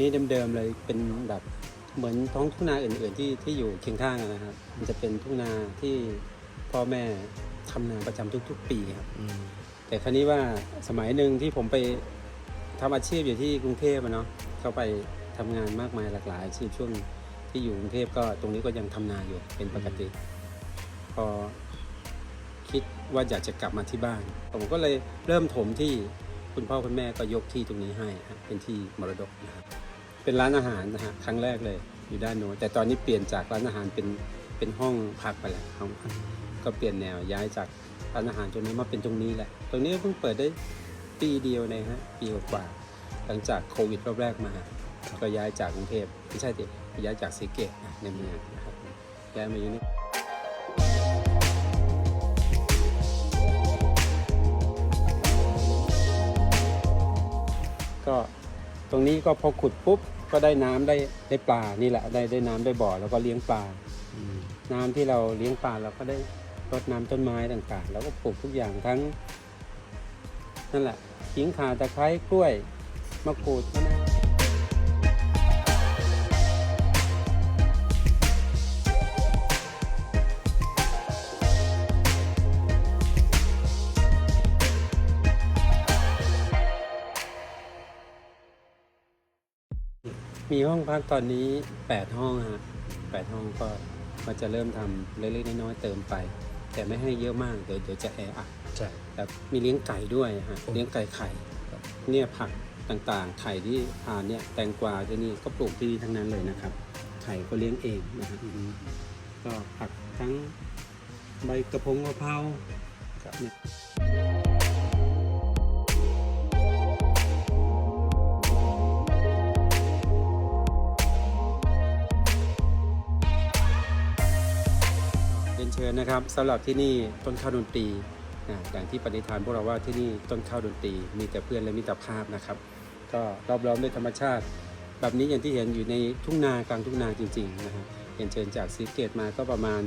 นี้เดิมๆเลยเป็นแบบเหมือนท้องทุ่งนาอื่นๆที่ที่อยู่เคียงข้างอะนะครับ มันจะเป็นทุ่งนาที่พ่อแม่ทำนาประจำทุก ๆ ปีครับ อืมแต่ครั้นี้ว่าสมัยหนึ่งที่ผมไปทำอาชีพอยู่ที่กรุงเทพอะเนาะก็ไปทำงานมากมายหลากหลายอาชีพช่วงที่อยู่กรุงเทพก็ตรงนี้ก็ยังทำนาอยู่เป็นปกติ พอคิดว่าอยากจะกลับมาที่บ้าน ผมก็เลยเริ่มถมที่ คุณพ่อคุณแม่ก็ยกที่ตรงนี้ให้ฮะเป็นที่มรดกนะครับเป็นร้านอาหารนะฮะครั้งแรกเลยอยู่ด้านโน้นแต่ตอนนี้เปลี่ยนจากร้านอาหารเป็นเป็นห้องพักไปแล้วห้องพักก็เปลี่ยนแนวย้ายจากร้านอาหารตรงนี้มาเป็นตรงนี้แหละ ตรงนี้เพิ่งเปิดได้ปีเดียวเลยฮะปีกว่าๆหลังจากโควิดรอบแรกมาก็ย้ายจากกรุงเทพไม่ใช่ดิย้ายจากสีเกตนะในเมืองนะครับย้ายมาอยู่นี่ ก็ตรงนี้ก็พอขุดปุ๊บก็ได้น้ำได้ได้ปลานี่แหละได้ได้น้ำได้บ่อแล้วก็เลี้ยงปลาน้ำที่เราเลี้ยงปลาเราก็ได้รดน้ำต้นไม้ต่างๆ แล้วก็ปลูกทุกอย่างทั้งนั่นแหละขิงข่าตะไคร้กล้วยมะกรูดมะนาว มีห้องพักตอนนี้ 8 ห้องฮะ8ห้องก็ก็จะเริ่มทำเล็กๆน้อยๆเติมไป แต่ไม่ให้เยอะมากเดี๋ยวเดี๋ยวจะแออัดใช่ แต่มีเลี้ยงไก่ด้วยฮะเลี้ยงไก่ไข่เนี่ยผักต่างๆ ไข่ที่ทานเนี่ยแตงกวาที่นี่ก็ปลูกที่นี่ทั้งนั้นเลยนะครับ ไข่ก็เลี้ยงเองนะฮะก็ผักทั้งใบกระพงกระเพราครับเนี่ย นเชิญนะครับสำหรับที่นี่ต้นข้าวดนตรีอ่าอย่างที่ปณิธานพวกเราว่าที่นี่ต้นข้าวดนตรี มีแต่เพื่อนและมิตรภาพนะครับ ก็รอบล้อมด้วยธรรมชาติ แบบนี้อย่างที่เห็นอยู่ในทุ่งนากลางทุ่งนาจริงๆนะฮะเรียนเชิญจากซีเกตมาก็ประมาณ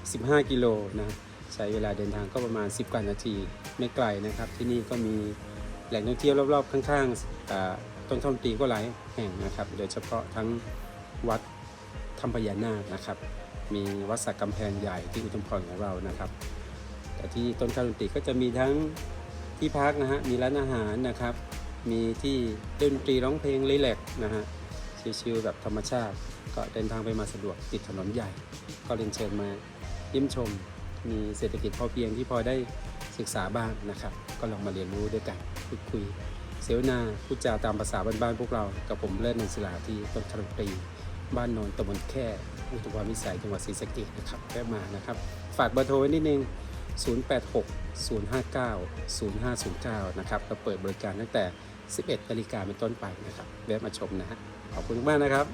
15 กิโลนะใช้เวลาเดินทางก็ประมาณ 10กว่านาทีไม่ไกลนะครับ ที่นี่ก็มีแหล่งท่องเที่ยวรอบๆข้างๆต้นข้าวดนตรีก็หลายแห่งนะครับ โดยเฉพาะทั้งวัดถ้ำพญานาคนะครับ มีวัดสักกำแพงใหญ่ที่อุทุมพรของเรานะครับ แต่ที่ต้นข้าวดนตรีก็จะมีทั้งที่พักนะฮะมีร้านอาหารนะครับ มีที่เล่นดนตรีร้องเพลงรีแลกนะฮะชิลๆแบบธรรมชาติ ก็เดินทางไปมาสะดวกติดถนนใหญ่ ก็เรียนเชิญมาเยี่ยมชม มีเศรษฐกิจพอเพียงที่พอได้ศึกษาบ้างนะครับ ก็ลองมาเรียนรู้ด้วยกันพูดคุยเสวนาพูดจาตามภาษาบ้านๆพวกเรา กับผมเลิศนันศิลาที่ต้นคารุตรี บ้านโนนตำบลแค่อุทุมพรวิสัยจังหวัดศรีสะเกดนะครับแวะมานะครับ ฝากเบอร์โทรไว้นิดนึง 086 059 0509 นะครับเราเปิดบริการตั้งแต่ 11นาฬิกาเป็นต้นไปนะครับ แวะมาชมนะฮะขอบคุณมากนะครับ